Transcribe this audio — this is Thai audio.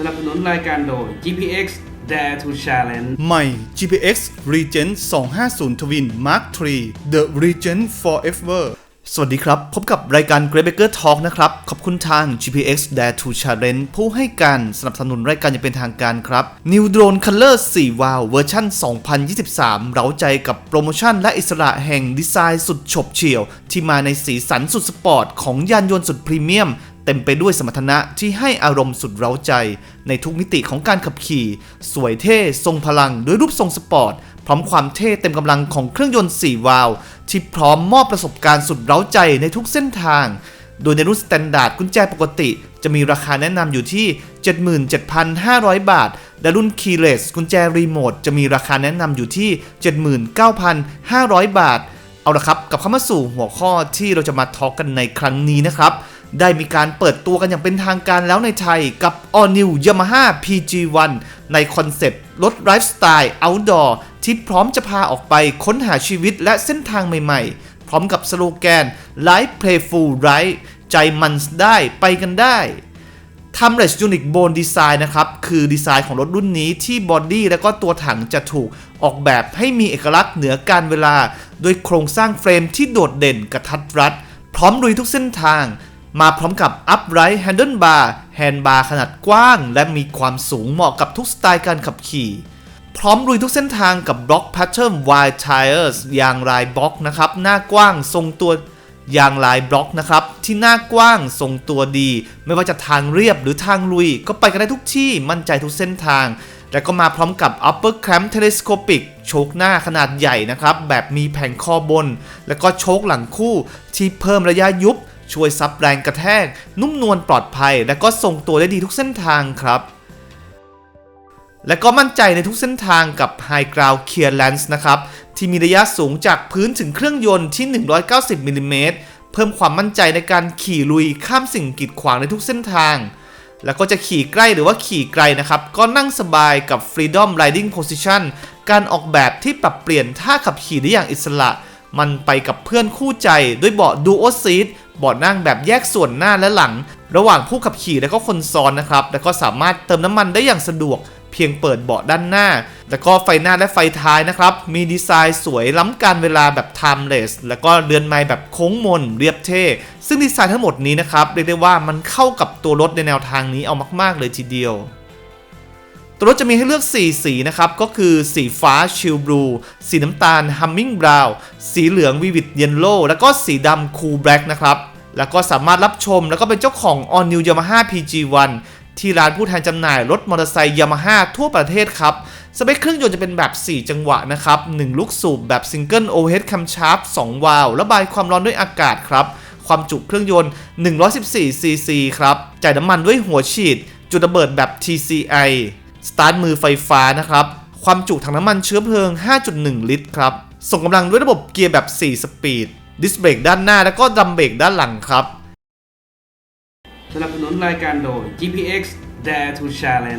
สนับสนุนรายการโดย GPX Dare to Challenge ใหม่ GPX Regent 250 Twin Mark III The Regent Forever สวัสดีครับ พบกับรายการ Great Baker Talk นะครับ ขอบคุณทาง GPX Dare to Challenge ผู้ให้การสนับสนุนรายการอย่างเป็นทางการครับ New Drone Color 4 w o w เวอร์ชัน2023 เร้าใจกับโปรโมชั่นและอิสระแห่งดีไซน์สุดฉบเฉี่ยว ที่มาในสีสันสุดสปอร์ตของยานยนต์สุดพรีเมียม เต็มไปด้วยสมรรถนะที่ให้อารมณ์สุดเร้าใจ ในทุกมิติของการขับขี่ สวยเท่ ทรงพลังด้วยรูปทรงสปอร์ต พร้อมความเท่เต็มกำลังของเครื่องยนต์ 4 วาล์วที่พร้อมมอบประสบการณ์สุดเร้าใจในทุกเส้นทาง โดยในรุ่นสแตนดาร์ดกุญแจปกติ จะมีราคาแนะนำอยู่ที่ 77,500 บาท และรุ่น Keyless กุญแจรีโมทจะมีราคาแนะนำอยู่ที่ 79,500 บาท เอาละครับกลับเข้ามาสู่หัวข้อที่เราจะมาทอล์กกันในครั้งนี้นะครับ ได้มีการเปิดตัวกันอย่างเป็นทางการแล้วในไทยกับ All New Yamaha PG1 ในคอนเซปต์รถไลฟ์สไตล์ outdoor ที่พร้อมจะพาออกไปค้นหาชีวิตและเส้นทางใหม่ๆ พร้อมกับสโลแกน Life Playful Ride ใจมันได้ไปกันได้ Timeless Unique Bone Design นะครับ คือดีไซน์ของรถรุ่นนี้ที่บอดี้และก็ตัวถังจะถูกออกแบบให้มีเอกลักษณ์เหนือการเวลา โดยโครงสร้างเฟรมที่โดดเด่นกระทัดรัด พร้อมลุยทุกเส้นทาง มาพร้อมกับ Upright Handlebar แฮนด์บาร์ขนาดกว้าง และมีความสูงเหมาะกับทุกสไตล์การขับขี่ พร้อมลุยทุกเส้นทางกับบล็อก Pattern Wide Tires ยางลายบล็อกนะครับหน้ากว้างทรงตัวยางลายบล็อกนะครับ ที่หน้ากว้างทรงตัวดี ไม่ว่าจะทางเรียบหรือทางลุย ก็ไปกันได้ทุกที่มั่นใจทุกเส้นทาง และก็มาพร้อมกับ Upper Clamp Telescopic โชคหน้าขนาดใหญ่นะครับ แบบมีแผงคอบน แล้วก็โชคหลังคู่ที่เพิ่มระยะยุบ ช่วยซับแรงกระแทก นุ่มนวลปลอดภัย และก็ทรงตัวได้ดีทุกเส้นทางครับ และก็มั่นใจในทุกเส้นทางกับ High Ground Clearance นะครับ ที่มีระยะสูงจากพื้นถึงเครื่องยนต์ที่ 190มิลลิเมตรเพิ่มความมั่นใจในการขี่ลุยข้ามสิ่งกีดขวางในทุกเส้นทาง แล้วก็จะขี่ใกล้หรือว่าขี่ไกลนะครับ ก็นั่งสบายกับ Freedom Riding Position การออกแบบที่ปรับเปลี่ยนท่าขับขี่ได้อย่างอิสระ มันไปกับเพื่อนคู่ใจด้วยเบาะ Duo Seat เบาะนั่งแบบแยกส่วนหน้าและหลัง ระหว่างผู้ขับขี่และก็คนซ้อนนะครับ แล้วก็สามารถเติมน้ำมันได้อย่างสะดวก เพียงเปิดเบาะด้านหน้า แล้วก็ไฟหน้าและไฟท้ายนะครับ มีดีไซน์สวยล้ำการเวลาแบบ timeless แล้วก็เรือนไม้แบบโค้งมนเรียบเท่ ซึ่งดีไซน์ทั้งหมดนี้นะครับเรียกได้ว่ามันเข้ากับตัวรถในแนวทางนี้เอามาก ๆ เลยทีเดียว ตัวรถจะมีให้เลือก 4 สีนะครับ ก็คือสีฟ้าชิลบลูสีน้ำตาลฮัมมิงบราวสีเหลืองวิวิตเยนโลแล้วก็สีดำคูลแบล็กนะครับ แล้วก็สามารถรับชมแล้วก็เป็นเจ้าของ All New Yamaha PG1 ที่ร้านผู้แทนจำหน่ายรถมอเตอร์ไซค์ยามาฮ่าทั่วประเทศครับ สเปคเครื่องยนต์จะเป็นแบบ 4 จังหวะนะครับ 1 ลูกสูบแบบซิงเกิลโอเฮดคัมชาร์ป2วาล์วระบายความร้อนด้วยอากาศครับ ความจุเครื่องยนต์ 114ซีซีครับ จ่ายน้ำมันด้วยหัวฉีด จุดระเบิดแบบ TCI สตาร์ทมือไฟฟ้านะครับ ความจุถังน้ำมันเชื้อเพลิง 5.1 ลิตรครับ ส่งกำลังด้วยระบบเกียร์แบบ 4 สปีด ดิสเบรกด้านหน้าแล้วก็ดัมเบรกด้านหลังครับ สนับสนุนรายการโดย GPX Dare to Challenge